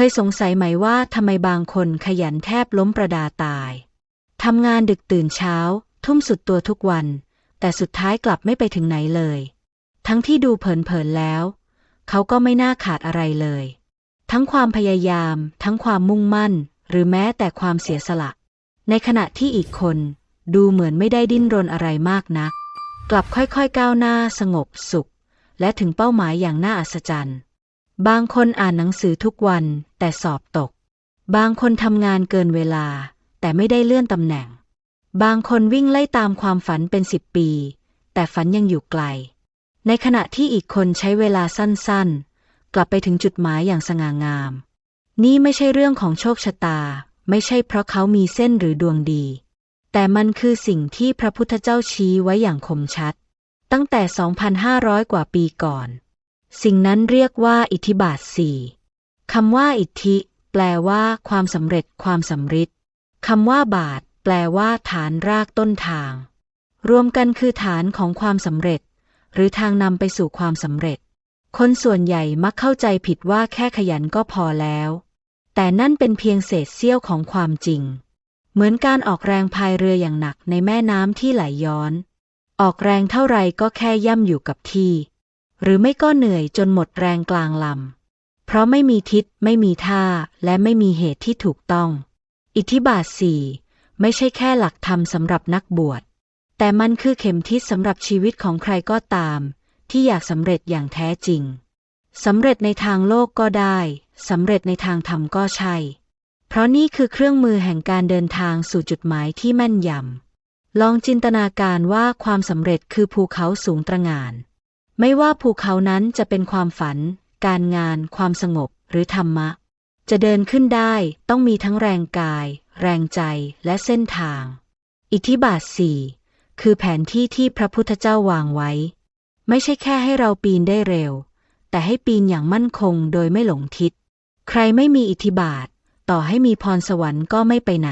เคยสงสัยไหมว่าทำไมบางคนขยันแทบล้มประดาตาย ทำงานดึกตื่นเช้า ทุ่มสุดตัวทุกวัน แต่สุดท้ายกลับไม่ไปถึงไหนเลย ทั้งที่ดูเผินๆแล้ว เขาก็ไม่น่าขาดอะไรเลย ทั้งความพยายาม ทั้งความมุ่งมั่น หรือแม้แต่ความเสียสละ ในขณะที่อีกคน ดูเหมือนไม่ได้ดิ้นรนอะไรมากนัก กลับค่อยๆก้าวหน้าสงบสุข และถึงเป้าหมายอย่างน่าอัศจรรย์ บางคนอ่านหนังสือทุกวันแต่สอบตก บางคนทำงานเกินเวลา แต่ไม่ได้เลื่อนตำแหน่ง บางคนวิ่งไล่ตามความฝันเป็นสิบปี แต่ฝันยังอยู่ไกล ในขณะที่อีกคนใช้เวลาสั้นๆ กลับไปถึงจุดหมายอย่างสง่างาม นี่ไม่ใช่เรื่องของโชคชะตา ไม่ใช่เพราะเขามีเส้นหรือดวงดี แต่มันคือสิ่งที่พระพุทธเจ้าชี้ไว้อย่างคมชัด ตั้งแต่ 2,500 กว่าปีก่อน สิ่งนั้นเรียกว่าอิทธิบาทสี่คำว่าอิทธิ แปลว่า ความสำเร็จความสำฤทธิ์คำว่าบาท แปลว่า ฐานรากต้นทาง รวมกันคือฐานของความสำเร็จ หรือทางนำไปสู่ความสำเร็จ คนส่วนใหญ่มักเข้าใจผิดว่าแค่ขยันก็พอแล้ว แต่นั่นเป็นเพียงเศษเสี้ยวของความจริง เหมือนการออกแรงพายเรืออย่างหนักในแม่น้ำที่ไหลย้อน ออกแรงเท่าไรก็แค่ย่ำอยู่กับที่ หรือไม่ก็เหนื่อยจนหมดแรงกลางลำ เพราะไม่มีทิศไม่มีท่าและไม่มีเหตุที่ถูกต้อง อิทธิบาทสี่ไม่ใช่แค่หลักธรรมสำหรับนักบวช แต่มันคือเข็มทิศสำหรับชีวิตของใครก็ตาม ที่อยากสำเร็จอย่างแท้จริงสำเร็จในทางโลกก็ได้สำเร็จในทางธรรมก็ใช่ เพราะนี่คือเครื่องมือแห่งการเดินทางสู่จุดหมายที่แม่นยำลองจินตนาการว่าความสำเร็จคือภูเขาสูงตระหง่าน ไม่ว่าภูเขานั้นจะเป็นความฝัน การงาน ความสงบ หรือธรรมะ จะเดินขึ้นได้ต้องมีทั้งแรงกาย แรงใจและเส้นทาง อิทธิบาทสี่คือแผนที่ที่พระพุทธเจ้าวางไว้ ไม่ใช่แค่ให้เราปีนได้เร็ว แต่ให้ปีนอย่างมั่นคงโดยไม่หลงทิศ ใครไม่มีอิทธิบาท ต่อให้มีพรสวรรค์ก็ไม่ไปไหน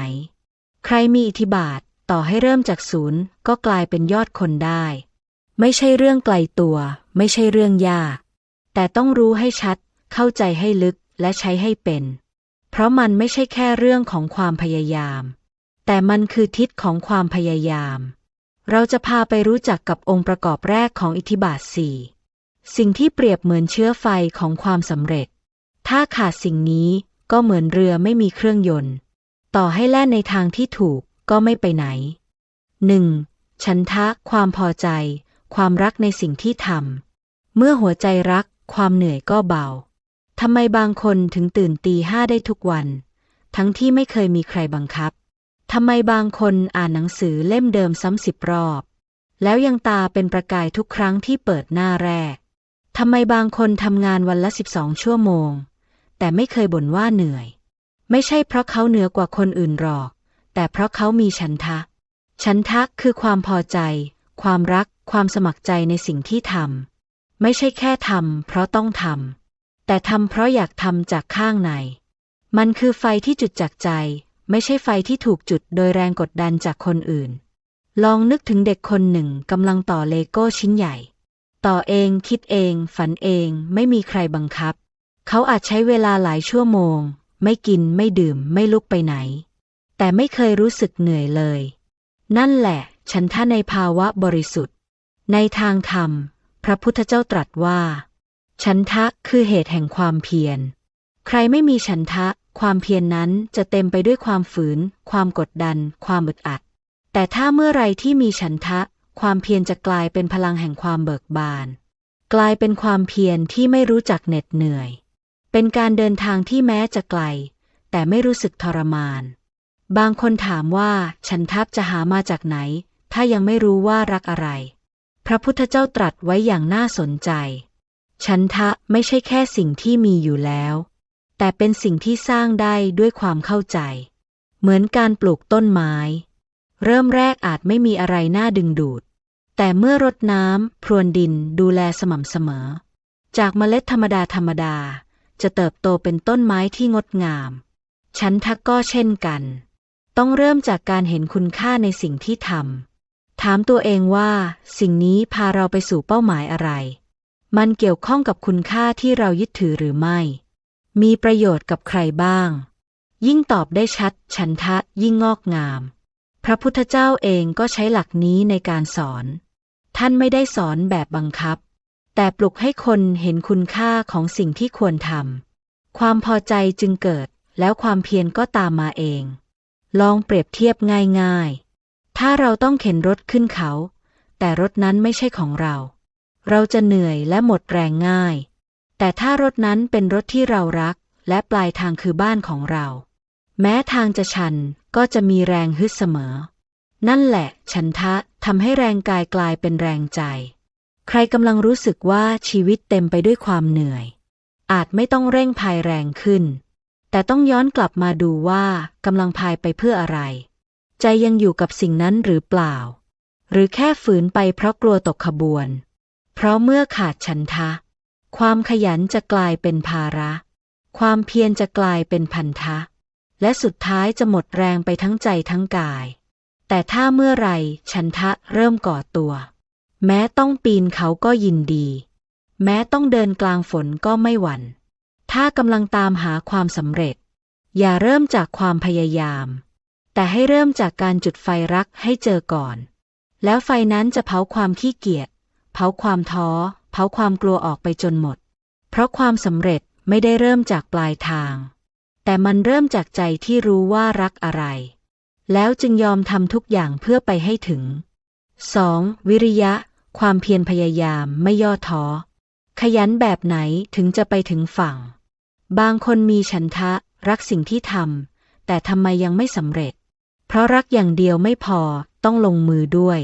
ใครมีอิทธิบาท ต่อให้เริ่มจากศูนย์ก็กลายเป็นยอดคนได้ ไม่ใช่เรื่องไกลตัว ไม่ใช่เรื่องยาก แต่ต้องรู้ให้ชัด เข้าใจให้ลึกและใช้ให้เป็น เพราะมันไม่ใช่แค่เรื่องของความพยายาม แต่มันคือทิศของความพยายาม เราจะพาไปรู้จักกับองค์ประกอบแรกของอิทธิบาทสี่สิ่งที่เปรียบเหมือนเชื้อไฟของความสำเร็จ ถ้าขาดสิ่งนี้ก็เหมือนเรือไม่มีเครื่องยนต์ ต่อให้แล่นในทางที่ถูกก็ไม่ไปไหน 1. ฉันทะความพอใจ ความรักในสิ่งที่ทำ เมื่อหัวใจรัก ความเหนื่อยก็เบา ทำไมบางคนถึงตื่นตีห้าได้ทุกวัน ทั้งที่ไม่เคยมีใครบังคับ ทำไมบางคนอ่านหนังสือเล่มเดิมซ้ำสิบรอบ แล้วยังตาเป็นประกายทุกครั้งที่เปิดหน้าแรก ทำไมบางคนทำงานวันละสิบสองชั่วโมง แต่ไม่เคยบ่นว่าเหนื่อย ไม่ใช่เพราะเขาเหนือกว่าคนอื่นหรอก แต่เพราะเขามีฉันทะ ฉันทะคือความพอใจ ความรัก ความสมัครใจในสิ่งที่ทำไม่ใช่แค่ทำเพราะต้องทำแต่ทำเพราะอยากทำจากข้างใน มันคือไฟที่จุดจากใจ ไม่ใช่ไฟที่ถูกจุดโดยแรงกดดันจากคนอื่น ลองนึกถึงเด็กคนหนึ่งกำลังต่อเลโก้ชิ้นใหญ่ ต่อเองคิดเอง ฝันเองไม่มีใครบังคับ เขาอาจใช้เวลาหลายชั่วโมง ไม่กินไม่ดื่มไม่ลุกไปไหน แต่ไม่เคยรู้สึกเหนื่อยเลย นั่นแหละ ฉันท่าในภาวะบริสุทธิ์ ในทางธรรม พระพุทธเจ้าตรัสว่า ฉันทะคือเหตุแห่งความเพียร ใครไม่มีฉันทะ ความเพียรนนั้นจะเต็มไปด้วยความฝืน ความกดดัน ความอึดอัด แต่ถ้าเมื่อไรที่มีฉันทะ ความเพียรจะกลายเป็นพลังแห่งความเบิกบาน กลายเป็นความเพียรที่ไม่รู้จักเหน็ดเหนื่อย เป็นการเดินทางที่แม้จะไกล แต่ไม่รู้สึกทรมาน บางคนถามว่าฉันทัพจะหามาจากไหน ถ้ายังไม่รู้ว่ารักอะไร พระพุทธเจ้าตรัสไว้อย่างน่าสนใจฉันทะไม่ใช่แค่สิ่งที่มีอยู่แล้ว แต่เป็นสิ่งที่สร้างได้ด้วยความเข้าใจ เหมือนการปลูกต้นไม้ เริ่มแรกอาจไม่มีอะไรน่าดึงดูด แต่เมื่อรดน้ำพรวนดินดูแลสม่ำเสมอ จากเมล็ดธรรมดาธรรมดา จะเติบโตเป็นต้นไม้ที่งดงามฉันทะก็เช่นกัน ต้องเริ่มจากการเห็นคุณค่าในสิ่งที่ทำ ถามตัวเองว่าสิ่งนี้พาเราไปสู่เป้าหมายอะไร มันเกี่ยวข้องกับคุณค่าที่เรายึดถือหรือไม่ มีประโยชน์กับใครบ้าง ยิ่งตอบได้ชัดฉันทะยิ่งงอกงาม พระพุทธเจ้าเองก็ใช้หลักนี้ในการสอน ท่านไม่ได้สอนแบบบังคับ แต่ปลุกให้คนเห็นคุณค่าของสิ่งที่ควรทำ ความพอใจจึงเกิด แล้วความเพียรก็ตามมาเอง ลองเปรียบเทียบง่ายๆ ถ้าเราต้องเข็นรถขึ้นเขา แต่รถนั้นไม่ใช่ของเรา เราจะเหนื่อยและหมดแรงง่าย แต่ถ้ารถนั้นเป็นรถที่เรารัก และปลายทางคือบ้านของเรา แม้ทางจะชันก็จะมีแรงฮึดเสมอ นั่นแหละ ฉันทะทำให้แรงกายกลายเป็นแรงใจ ใครกำลังรู้สึกว่าชีวิตเต็มไปด้วยความเหนื่อย อาจไม่ต้องเร่งพายแรงขึ้น แต่ต้องย้อนกลับมาดูว่ากำลังพายไปเพื่ออะไร ใจยังอยู่กับสิ่งนั้นหรือเปล่า หรือแค่ฝืนไปเพราะกลัวตกขบวน เพราะเมื่อขาดฉันทะ ความขยันจะกลายเป็นภาระ ความเพียรจะกลายเป็นพันธะ และสุดท้ายจะหมดแรงไปทั้งใจทั้งกาย แต่ถ้าเมื่อไรฉันทะเริ่มก่อตัว แม้ต้องปีนเขาก็ยินดี แม้ต้องเดินกลางฝนก็ไม่หวัน่น ถ้ากำลังตามหาความสำเร็จ อย่าเริ่มจากความพยายาม แต่ให้เริ่มจากการจุดไฟรักให้เจอก่อน แล้วไฟนั้นจะเผาความขี้เกียจ เผาความท้อ เผาความกลัวออกไปจนหมด เพราะความสำเร็จไม่ได้เริ่มจากปลายทาง แต่มันเริ่มจากใจที่รู้ว่ารักอะไร แล้วจึงยอมทำทุกอย่างเพื่อไปให้ถึง 2. วิริยะ ความเพียรพยายามไม่ย่อท้อ ขยันแบบไหนถึงจะไปถึงฝั่ง บางคนมีฉันทะรักสิ่งที่ทำแต่ทำไมยังไม่สำเร็จ เพราะรักอย่างเดียวไม่พอต้องลงมือด้วย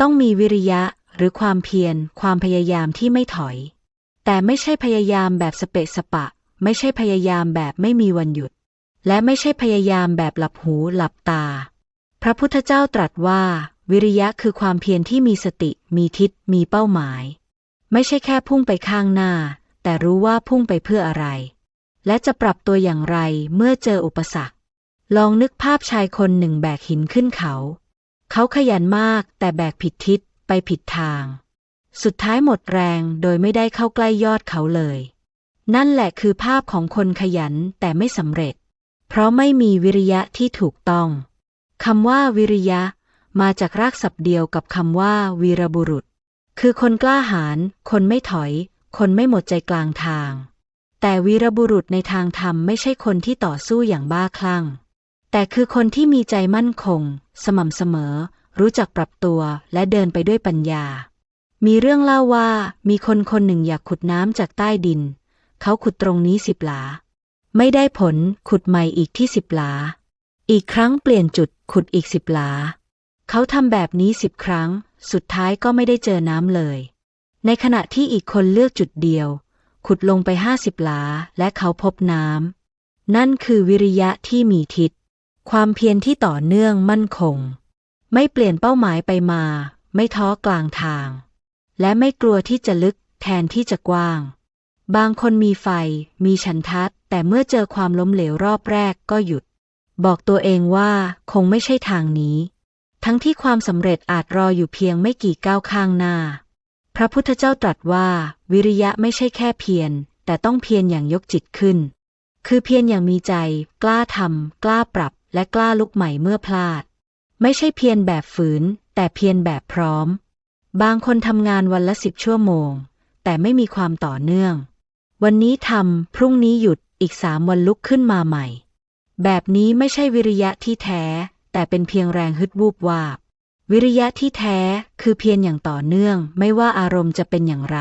ต้องมีวิริยะหรือความเพียรความพยายามที่ไม่ถอย แต่ไม่ใช่พยายามแบบสเปะสปะ ไม่ใช่พยายามแบบไม่มีวันหยุด และไม่ใช่พยายามแบบหลับหูหลับตา พระพุทธเจ้าตรัสว่า วิริยะคือความเพียรที่มีสติ มีทิศ มีเป้าหมาย ไม่ใช่แค่พุ่งไปข้างหน้า แต่รู้ว่าพุ่งไปเพื่ออะไร และจะปรับตัวอย่างไรเมื่อเจออุปสรรค ลองนึกภาพชายคนหนึ่งแบกหินขึ้นเขา เขาขยันมากแต่แบกผิดทิศไปผิดทาง สุดท้ายหมดแรงโดยไม่ได้เข้าใกล้ยอดเขาเลย นั่นแหละคือภาพของคนขยันแต่ไม่สำเร็จ เพราะไม่มีวิริยะที่ถูกต้องคำว่าวิริยะ มาจากรากศัพท์เดียวกับคำว่า วีรบุรุษ คือคนกล้าหาญคนไม่ถอย คนไม่หมดใจกลางทาง แต่วีรบุรุษในทางธรรมไม่ใช่คนที่ต่อสู้อย่างบ้าคลั่ง แต่คือคนที่มีใจมั่นคง สม่ำเสมอ รู้จักปรับตัวและเดินไปด้วยปัญญา มีเรื่องเล่าว่ามีคนคนหนึ่งอยากขุดน้ำจากใต้ดิน เขาขุดตรงนี้สิบหลา ไม่ได้ผลขุดใหม่อีกที่สิบหลา อีกครั้งเปลี่ยนจุดขุดอีกสิบหลา เขาทำแบบนี้สิบครั้ง สุดท้ายก็ไม่ได้เจอน้ำเลย ในขณะที่อีกคนเลือกจุดเดียว ขุดลงไปห้าสิบหลา และเขาพบน้ำนั่นคือวิริยะที่มีทิศ ความเพียรที่ต่อเนื่องมั่นคง ไม่เปลี่ยนเป้าหมายไปมา ไม่ท้อกลางทาง และไม่กลัวที่จะลึกแทนที่จะกว้าง บางคนมีไฟ มีฉันทัดแต่เมื่อเจอความล้มเหลวรอบแรกก็หยุด บอกตัวเองว่าคงไม่ใช่ทางนี้ ทั้งที่ความสำเร็จอาจรออยู่เพียงไม่กี่ก้าวข้างหน้า พระพุทธเจ้าตรัสว่า วิริยะไม่ใช่แค่เพียรแต่ต้องเพียรอย่างยกจิตขึ้น คือเพียรอย่างมีใจ กล้าทำกล้าปรับ และกล้าลุกใหม่เมื่อพลาด ไม่ใช่เพียรแบบฝืน แต่เพียรแบบพร้อม บางคนทำงานวันละสิบชั่วโมง แต่ไม่มีความต่อเนื่อง วันนี้ทำพรุ่งนี้หยุดอีกสามวันลุกขึ้นมาใหม่ แบบนี้ไม่ใช่วิริยะที่แท้ แต่เป็นเพียงแรงฮึดวูบวาบ วิริยะที่แท้คือเพียรอย่างต่อเนื่อง ไม่ว่าอารมณ์จะเป็นอย่างไร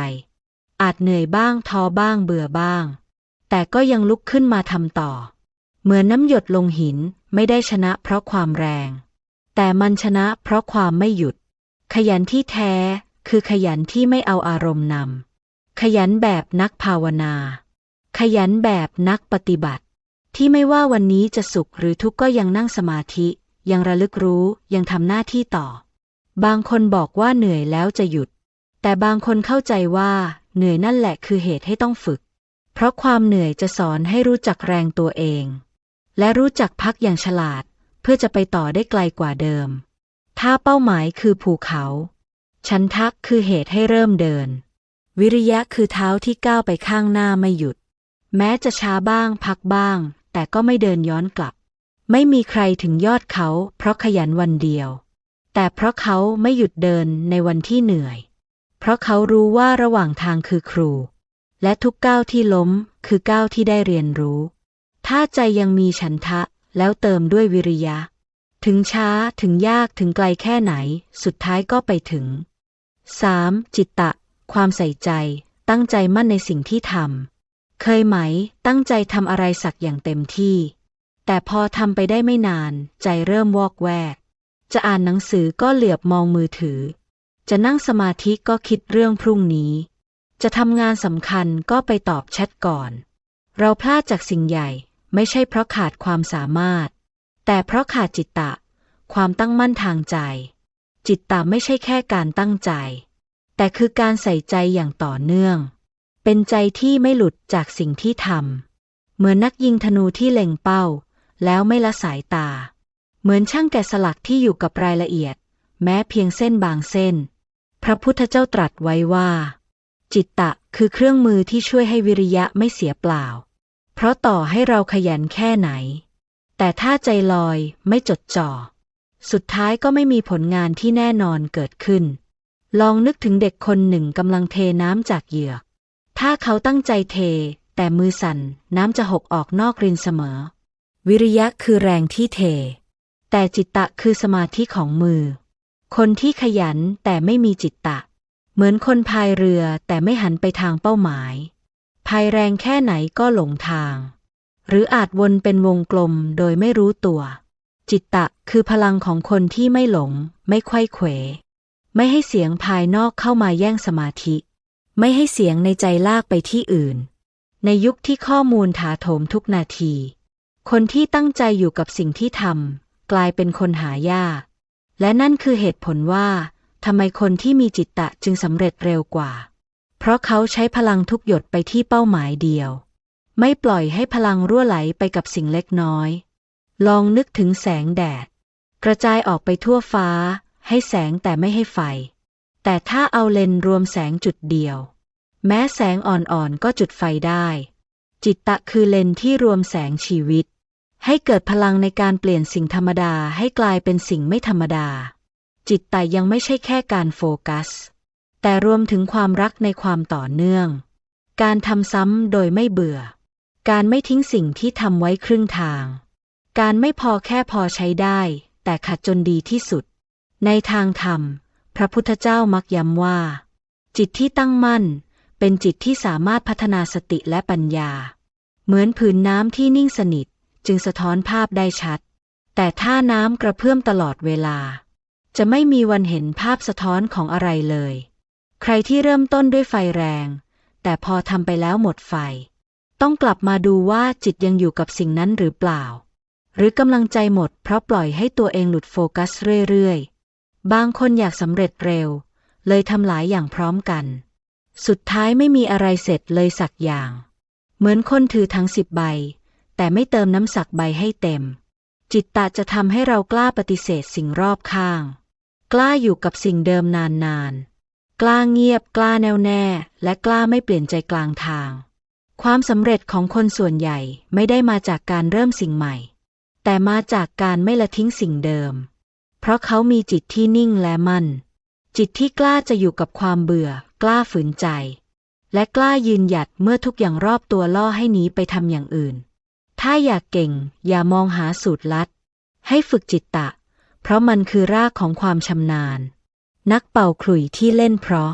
อาจเหนื่อยบ้างท้อบ้างเบื่อบ้าง แต่ก็ยังลุกขึ้นมาทำต่อ เหมือนน้ำหยดลงหินไม่ได้ชนะเพราะความแรง แต่มันชนะเพราะความไม่หยุด ขยันที่แท้คือขยันที่ไม่เอาอารมณ์นำขยันแบบนักภาวนา ขยันแบบนักปฏิบัติ ที่ไม่ว่าวันนี้จะสุขหรือทุกข์ก็ยังนั่งสมาธิ ยังระลึกรู้ยังทำหน้าที่ต่อ บางคนบอกว่าเหนื่อยแล้วจะหยุด แต่บางคนเข้าใจว่าเหนื่อยนั่นแหละคือเหตุให้ต้องฝึก เพราะความเหนื่อยจะสอนให้รู้จักแรงตัวเอง และรู้จักพักอย่างฉลาด เพื่อจะไปต่อได้ไกลกว่าเดิม ถ้าเป้าหมายคือภูเขา ชันทักคือเหตุให้เริ่มเดิน วิริยะคือเท้าที่ก้าวไปข้างหน้าไม่หยุด แม้จะช้าบ้าง พักบ้าง แต่ก็ไม่เดินย้อนกลับ ไม่มีใครถึงยอดเขา เพราะขยันวันเดียว แต่เพราะเขาไม่หยุดเดินในวันที่เหนื่อย เพราะเขารู้ว่าระหว่างทางคือครู และทุกก้าวที่ล้มคือก้าวที่ได้เรียนรู้ ถ้าใจยังมีฉันทะแล้วเติมด้วยวิริยะ ถึงช้าถึงยากถึงไกลแค่ไหน สุดท้ายก็ไปถึง 3. จิตตะ ความใส่ใจ ตั้งใจมั่นในสิ่งที่ทำ เคยไหม ตั้งใจทำอะไรสักอย่างเต็มที่ แต่พอทำไปได้ไม่นาน ใจเริ่มวอกแวก จะอ่านหนังสือก็เหลือบมองมือถือ จะนั่งสมาธิก็คิดเรื่องพรุ่งนี้ จะทำงานสำคัญก็ไปตอบแชทก่อน เราพลาดจากสิ่งใหญ่ ไม่ใช่เพราะขาดความสามารถ แต่เพราะขาดจิตตะ ความตั้งมั่นทางใจ จิตตะไม่ใช่แค่การตั้งใจ แต่คือการใส่ใจอย่างต่อเนื่อง เป็นใจที่ไม่หลุดจากสิ่งที่ทำเหมือนนักยิงธนูที่เล็งเป้า แล้วไม่ละสายตา เหมือนช่างแกะสลักที่อยู่กับรายละเอียด แม้เพียงเส้นบางเส้น พระพุทธเจ้าตรัสไว้ว่า จิตตะคือเครื่องมือที่ช่วยให้วิริยะไม่เสียเปล่า ราะต่อให้เราขยันแค่ไหน แต่ถ้าใจลอยไม่จดจ่อ สุดท้ายก็ไม่มีผลงานที่แน่นอนเกิดขึ้น ลองนึกถึงเด็กคนหนึ่งกำลังเทน้ำจากเหยือก ถ้าเขาตั้งใจเท แต่มือสั่นน้ำจะหกออกนอกรินเสมอ วิริยะคือแรงที่เท แต่จิตตะคือสมาธิของมือ คนที่ขยันแต่ไม่มีจิตตะ เหมือนคนพายเรือแต่ไม่หันไปทางเป้าหมาย พายแรงแค่ไหนก็หลงทาง หรืออาจวนเป็นวงกลมโดยไม่รู้ตัว จิตตะคือพลังของคนที่ไม่หลง ไม่ไขว้เขว ไม่ให้เสียงภายนอกเข้ามาแย่งสมาธิ ไม่ให้เสียงในใจลากไปที่อื่น ในยุคที่ข้อมูลถาโถมทุกนาที คนที่ตั้งใจอยู่กับสิ่งที่ทำกลายเป็นคนหายาก และนั่นคือเหตุผลว่าทำไมคนที่มีจิตตะจึงสำเร็จเร็วกว่า เพราะเขาใช้พลังทุกหยดไปที่เป้าหมายเดียว ไม่ปล่อยให้พลังรั่วไหลไปกับสิ่งเล็กน้อย ลองนึกถึงแสงแดด กระจายออกไปทั่วฟ้า ให้แสงแต่ไม่ให้ไฟ แต่ถ้าเอาเลนรวมแสงจุดเดียว แม้แสงอ่อนๆก็จุดไฟได้ จิตตะคือเลนที่รวมแสงชีวิต ให้เกิดพลังในการเปลี่ยนสิ่งธรรมดาให้กลายเป็นสิ่งไม่ธรรมดา จิตตะยังไม่ใช่แค่การโฟกัส แต่รวมถึงความรักในความต่อเนื่อง การทำซ้ำโดยไม่เบื่อ การไม่ทิ้งสิ่งที่ทำไว้ครึ่งทาง การไม่พอแค่พอใช้ได้ แต่ขัดจนดีที่สุด ในทางธรรม พระพุทธเจ้ามักย้ำว่า จิตที่ตั้งมั่น เป็นจิตที่สามารถพัฒนาสติและปัญญา เหมือนผืนน้ำที่นิ่งสนิท จึงสะท้อนภาพได้ชัด แต่ถ้าน้ำกระเพื่อมตลอดเวลา จะไม่มีวันเห็นภาพสะท้อนของอะไรเลย ใครที่เริ่มต้นด้วยไฟแรง แต่พอทำไปแล้วหมดไฟ ต้องกลับมาดูว่าจิตยังอยู่กับสิ่งนั้นหรือเปล่า หรือกำลังใจหมดเพราะปล่อยให้ตัวเองหลุดโฟกัสเรื่อยๆ บางคนอยากสำเร็จเร็ว เลยทำหลายอย่างพร้อมกัน สุดท้ายไม่มีอะไรเสร็จเลยสักอย่าง เหมือนคนถือทั้งสิบใบ แต่ไม่เติมน้ำสักใบให้เต็ม จิตตะจะทำให้เรากล้าปฏิเสธสิ่งรอบข้าง กล้าอยู่กับสิ่งเดิมนานๆ กล้าเงียบกล้าแน่วแน่ และกล้าไม่เปลี่ยนใจกลางทาง ความสำเร็จของคนส่วนใหญ่ไม่ได้มาจากการเริ่มสิ่งใหม่ แต่มาจากการไม่ละทิ้งสิ่งเดิม เพราะเขามีจิตที่นิ่งและมั่น จิตที่กล้าจะอยู่กับความเบื่อ กล้าฝืนใจ และกล้ายืนหยัดเมื่อทุกอย่างรอบตัวล่อให้หนีไปทำอย่างอื่น ถ้าอยากเก่ง อย่ามองหาสูตรลัด ให้ฝึกจิตตะ เพราะมันคือรากของความชำนาญ นักเป่าขลุ่ยที่เล่นเพราะ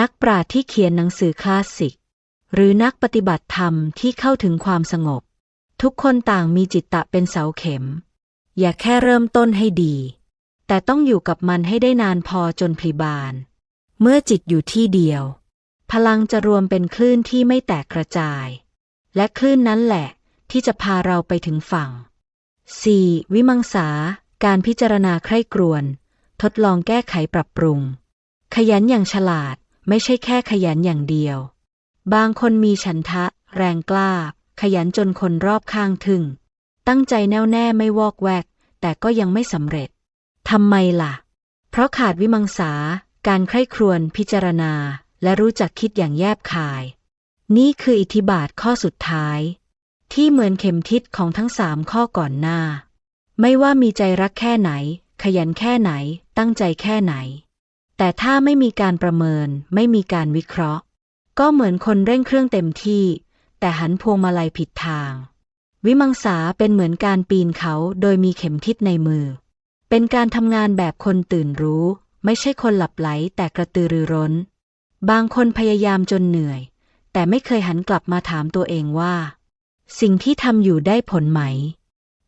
นักปราชญ์ที่เขียนหนังสือคลาสสิก หรือนักปฏิบัติธรรมที่เข้าถึงความสงบ ทุกคนต่างมีจิตตะเป็นเสาเข็ม อย่าแค่เริ่มต้นให้ดี แต่ต้องอยู่กับมันให้ได้นานพอจนพลีบาน เมื่อจิตอยู่ที่เดียว พลังจะรวมเป็นคลื่นที่ไม่แตกกระจาย และคลื่นนั้นแหละที่จะพาเราไปถึงฝั่ง 4. วิมังสา การพิจารณาใคร่ครวญ ทดลองแก้ไขปรับปรุง ขยันอย่างฉลาดไม่ใช่แค่ขยันอย่างเดียว บางคนมีฉันทะ แรงกล้า ขยันจนคนรอบข้างทึ่ง ตั้งใจแน่วแน่ไม่วอกแวก แต่ก็ยังไม่สำเร็จทำไมล่ะ เพราะขาดวิมังสา การใคร่ครวญพิจารณา และรู้จักคิดอย่างแยบคาย นี่คืออิทธิบาทข้อสุดท้าย ที่เหมือนเข็มทิศของทั้งสามข้อก่อนหน้า ไม่ว่ามีใจรักแค่ไหน ขยันแค่ไหน ตั้งใจแค่ไหน แต่ถ้าไม่มีการประเมิน ไม่มีการวิเคราะห์ ก็เหมือนคนเร่งเครื่องเต็มที่ แต่หันพวงมาลัยผิดทาง วิมังสาเป็นเหมือนการปีนเขาโดยมีเข็มทิศในมือ เป็นการทำงานแบบคนตื่นรู้ ไม่ใช่คนหลับไหลแต่กระตือรือร้น บางคนพยายามจนเหนื่อย แต่ไม่เคยหันกลับมาถามตัวเองว่า สิ่งที่ทำอยู่ได้ผลไหม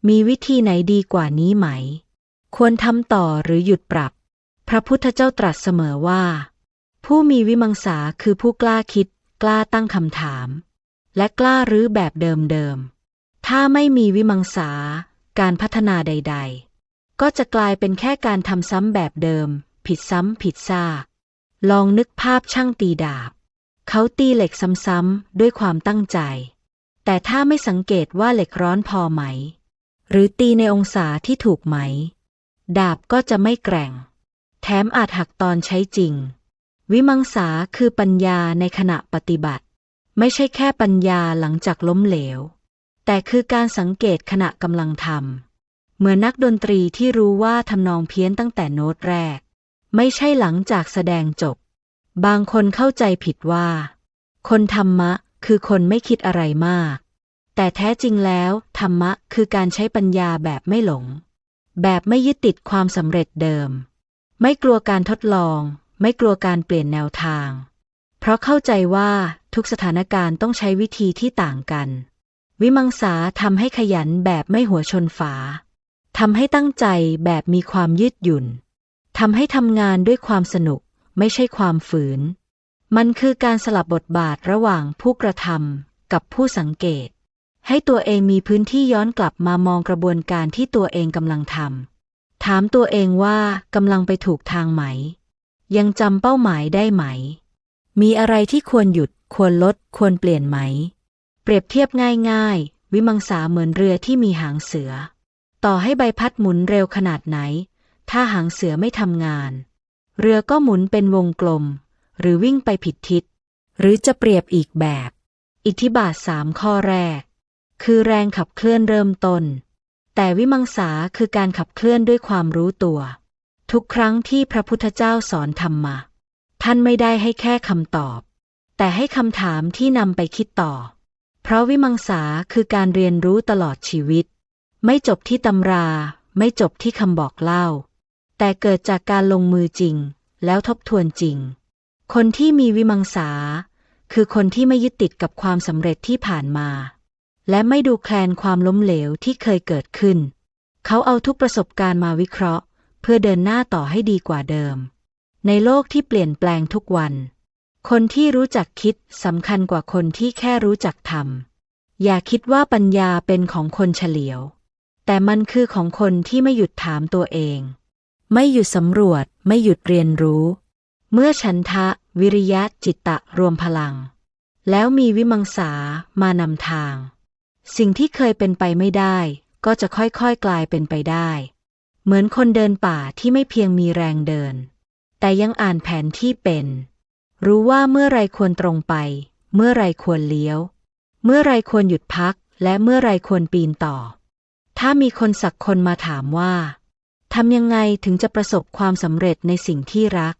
มีวิธีไหนดีกว่านี้ไหม ควรทำต่อหรือหยุดปรับ พระพุทธเจ้าตรัสเสมอว่า ผู้มีวิมังสาคือผู้กล้าคิด กล้าตั้งคำถาม และกล้ารื้อแบบเดิมๆ ถ้าไม่มีวิมังสา การพัฒนาใด ๆ ก็จะกลายเป็นแค่การทำซ้ำแบบเดิม ผิดซ้ำผิดซาก ลองนึกภาพช่างตีดาบ เขาตีเหล็กซ้ำๆด้วยความตั้งใจ แต่ถ้าไม่สังเกตว่าเหล็กร้อนพอไหม หรือตีในองศาที่ถูกไหม ดาบก็จะไม่แกร่ง แถมอาจหักตอนใช้จริง วิมังสาคือปัญญาในขณะปฏิบัติ ไม่ใช่แค่ปัญญาหลังจากล้มเหลว แต่คือการสังเกตขณะกำลังทำเหมือนนักดนตรีที่รู้ว่าทำนองเพี้ยนตั้งแต่โน้ตแรก ไม่ใช่หลังจากแสดงจบ บางคนเข้าใจผิดว่า คนธรรมะคือคนไม่คิดอะไรมาก แต่แท้จริงแล้ว ธรรมะคือการใช้ปัญญาแบบไม่หลง แบบไม่ยึดติดความสำเร็จเดิม ไม่กลัวการทดลอง ไม่กลัวการเปลี่ยนแนวทาง เพราะเข้าใจว่าทุกสถานการณ์ต้องใช้วิธีที่ต่างกัน วิมังสาทำให้ขยันแบบไม่หัวชนฝาทำให้ตั้งใจแบบมีความยืดหยุ่นทำให้ทำงานด้วยความสนุกไม่ใช่ความฝืน มันคือการสลับบทบาทระหว่างผู้กระทำกับผู้สังเกต ให้ตัวเองมีพื้นที่ย้อนกลับมามองกระบวนการที่ตัวเองกำลังทำถามตัวเองว่ากำลังไปถูกทางไหม ยังจำเป้าหมายได้ไหม มีอะไรที่ควรหยุด ควรลด ควรเปลี่ยนไหม เปรียบเทียบง่าย ๆ วิมังสาเหมือนเรือที่มีหางเสือ ต่อให้ใบพัดหมุนเร็วขนาดไหน ถ้าหางเสือไม่ทำงาน เรือก็หมุนเป็นวงกลม หรือวิ่งไปผิดทิศ หรือจะเปรียบอีกแบบ อิทธิบาทสามข้อแรก คือแรงขับเคลื่อนเริ่มต้น แต่วิมังสาคือการขับเคลื่อนด้วยความรู้ตัว ทุกครั้งที่พระพุทธเจ้าสอนธรรมะท่านไม่ได้ให้แค่คำตอบ แต่ให้คำถามที่นำไปคิดต่อ เพราะวิมังสาคือการเรียนรู้ตลอดชีวิต ไม่จบที่ตำรา ไม่จบที่คำบอกเล่า แต่เกิดจากการลงมือจริง แล้วทบทวนจริง คนที่มีวิมังสา คือคนที่ไม่ยึดติดกับความสำเร็จที่ผ่านมา และไม่ดูแคลนความล้มเหลวที่เคยเกิดขึ้น เขาเอาทุกประสบการณ์มาวิเคราะห์ เพื่อเดินหน้าต่อให้ดีกว่าเดิม ในโลกที่เปลี่ยนแปลงทุกวัน คนที่รู้จักคิดสำคัญกว่าคนที่แค่รู้จักทำอย่าคิดว่าปัญญาเป็นของคนเฉลียว แต่มันคือของคนที่ไม่หยุดถามตัวเอง ไม่หยุดสำรวจ ไม่หยุดเรียนรู้ เมื่อฉันทะ วิริยะจิตตะรวมพลัง แล้วมีวิมังสามานำทาง สิ่งที่เคยเป็นไปไม่ได้ ก็จะค่อยๆกลายเป็นไปได้ เหมือนคนเดินป่าที่ไม่เพียงมีแรงเดิน แต่ยังอ่านแผนที่เป็น รู้ว่าเมื่อไรควรตรงไป เมื่อไรควรเลี้ยว เมื่อไรควรหยุดพัก และเมื่อไรควรปีนต่อ ถ้ามีคนสักคนมาถามว่าทำยังไงถึงจะประสบความสำเร็จในสิ่งที่รัก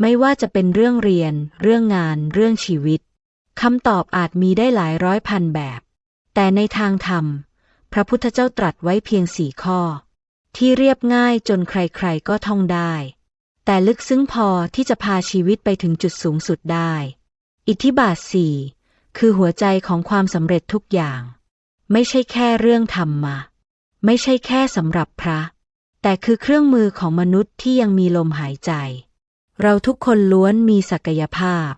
ไม่ว่าจะเป็นเรื่องเรียน เรื่องงาน เรื่องชีวิตคำตอบอาจมีได้หลายร้อยพันแบบ แต่ในทางธรรม พระพุทธเจ้าตรัสไว้เพียงสี่ข้อ ที่เรียบง่ายจนใครๆก็ท่องได้ แต่ลึกซึ้งพอที่จะพาชีวิตไปถึงจุดสูงสุดได้ อิทธิบาทสี่คือหัวใจของความสำเร็จทุกอย่าง ไม่ใช่แค่เรื่องธรรมมาไม่ใช่แค่สำหรับพระ แต่คือเครื่องมือของมนุษย์ที่ยังมีลมหายใจ เราทุกคนล้วนมีศักยภาพ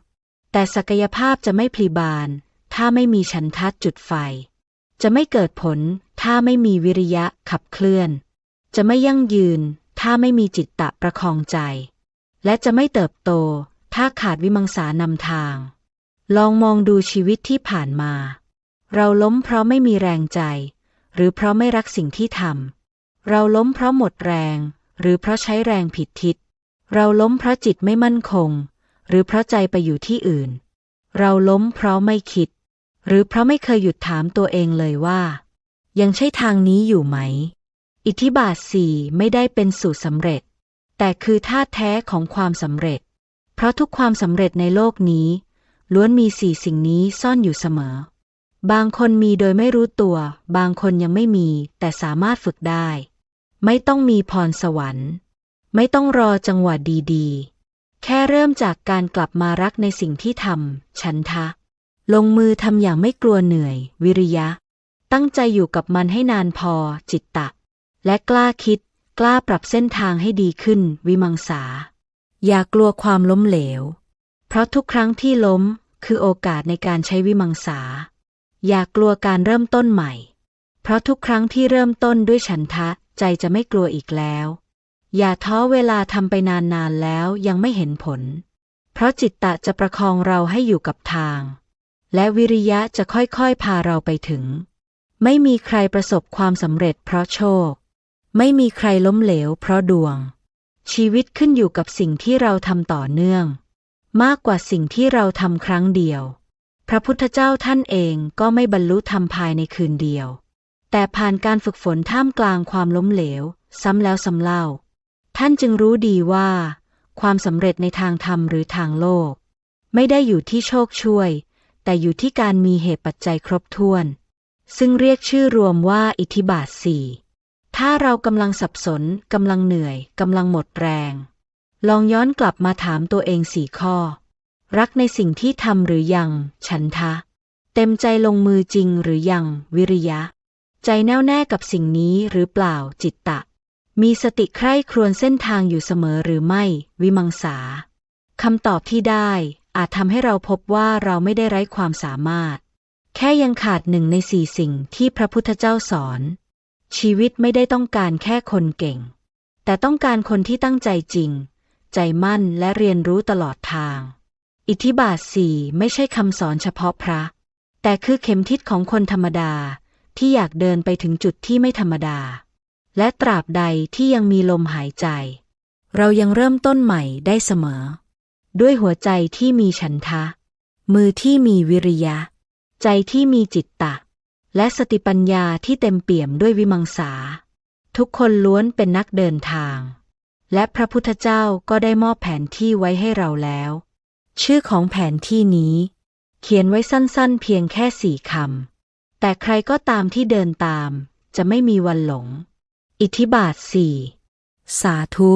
แต่ศักยภาพจะไม่พลีบาน ถ้าไม่มีฉันทัดจุดไฟ จะไม่เกิดผล ถ้าไม่มีวิริยะขับเคลื่อน จะไม่ยั่งยืน ถ้าไม่มีจิตตะประคองใจ และจะไม่เติบโต ถ้าขาดวิมังสานำทาง ลองมองดูชีวิตที่ผ่านมา เราล้มเพราะไม่มีแรงใจ หรือเพราะไม่รักสิ่งที่ทำเราล้มเพราะหมดแรง หรือเพราะใช้แรงผิดทิศ เราล้มเพราะจิตไม่มั่นคง หรือเพราะใจไปอยู่ที่อื่น เราล้มเพราะไม่คิด หรือเพราะไม่เคยหยุดถามตัวเองเลยว่า ยังใช่ทางนี้อยู่ไหม อิทธิบาทสี่ไม่ได้เป็นสูตรสำเร็จ แต่คือท่าตุแท้ของความสำเร็จ เพราะทุกความสำเร็จในโลกนี้ ล้วนมีสี่สิ่งนี้ซ่อนอยู่เสมอ บางคนมีโดยไม่รู้ตัว บางคนยังไม่มี แต่สามารถฝึกได้ ไม่ต้องมีพรสวรรค์ ไม่ต้องรอจังหวะดีๆ แค่เริ่มจากการกลับมารักในสิ่งที่ทำฉันทะ ลงมือทำอย่างไม่กลัวเหนื่อย วิริยะ ตั้งใจอยู่กับมันให้นานพอ จิตตะ และกล้าคิด กล้าปรับเส้นทางให้ดีขึ้น วิมังสา อย่ากลัวความล้มเหลว เพราะทุกครั้งที่ล้ม คือโอกาสในการใช้วิมังสา อย่ากลัวการเริ่มต้นใหม่ เพราะทุกครั้งที่เริ่มต้นด้วยฉันทะ ใจจะไม่กลัวอีกแล้ว อย่าท้อเวลาทำไปนานๆแล้วยังไม่เห็นผล เพราะจิตตะจะประคองเราให้อยู่กับทาง และวิริยะจะค่อยๆ พาเราไปถึง ไม่มีใครประสบความสำเร็จเพราะโชค ไม่มีใครล้มเหลวเพราะดวง ชีวิตขึ้นอยู่กับสิ่งที่เราทำต่อเนื่อง มากกว่าสิ่งที่เราทำครั้งเดียว พระพุทธเจ้าท่านเองก็ไม่บรรลุธรรมภายในคืนเดียว แต่ผ่านการฝึกฝนท่ามกลางความล้มเหลว ซ้ำแล้วซ้ำเล่า ท่านจึงรู้ดีว่า ความสำเร็จในทางธรรมหรือทางโลก ไม่ได้อยู่ที่โชคช่วย แต่อยู่ที่การมีเหตุปัจจัยครบถ้วน ซึ่งเรียกชื่อรวมว่าอิทธิบาทสี่ถ้าเรากำลังสับสนกำลังเหนื่อยกำลังหมดแรง ลองย้อนกลับมาถามตัวเองสี่ข้อ รักในสิ่งที่ทำหรือยัง ฉันทะ เต็มใจลงมือจริงหรือยัง วิริยะ ใจแน่วแน่กับสิ่งนี้หรือเปล่าจิตตะ มีสติใคร่ครวญเส้นทางอยู่เสมอหรือไม่ วิมังสาคำตอบที่ได้ อาจทำให้เราพบว่าเราไม่ได้ไร้ความสามารถ แค่ยังขาดหนึ่งในสี่สิ่งที่พระพุทธเจ้าสอน ชีวิตไม่ได้ต้องการแค่คนเก่ง แต่ต้องการคนที่ตั้งใจจริง ใจมั่นและเรียนรู้ตลอดทาง อิทธิบาทสี่ไม่ใช่คำสอนเฉพาะพระ แต่คือเข็มทิศของคนธรรมดาที่อยากเดินไปถึงจุดที่ไม่ธรรมดา และตราบใดที่ยังมีลมหายใจ เรายังเริ่มต้นใหม่ได้เสมอ ด้วยหัวใจที่มีฉันทะ มือที่มีวิริยะ ใจที่มีจิตตะ และสติปัญญาที่เต็มเปี่ยมด้วยวิมังสา ทุกคนล้วนเป็นนักเดินทาง และพระพุทธเจ้าก็ได้มอบแผนที่ไว้ให้เราแล้ว ชื่อของแผนที่นี้ เขียนไว้สั้นๆ เพียงแค่สี่คำ แต่ใครก็ตามที่เดินตาม จะไม่มีวันหลง อิทธิบาทสี่สาธุ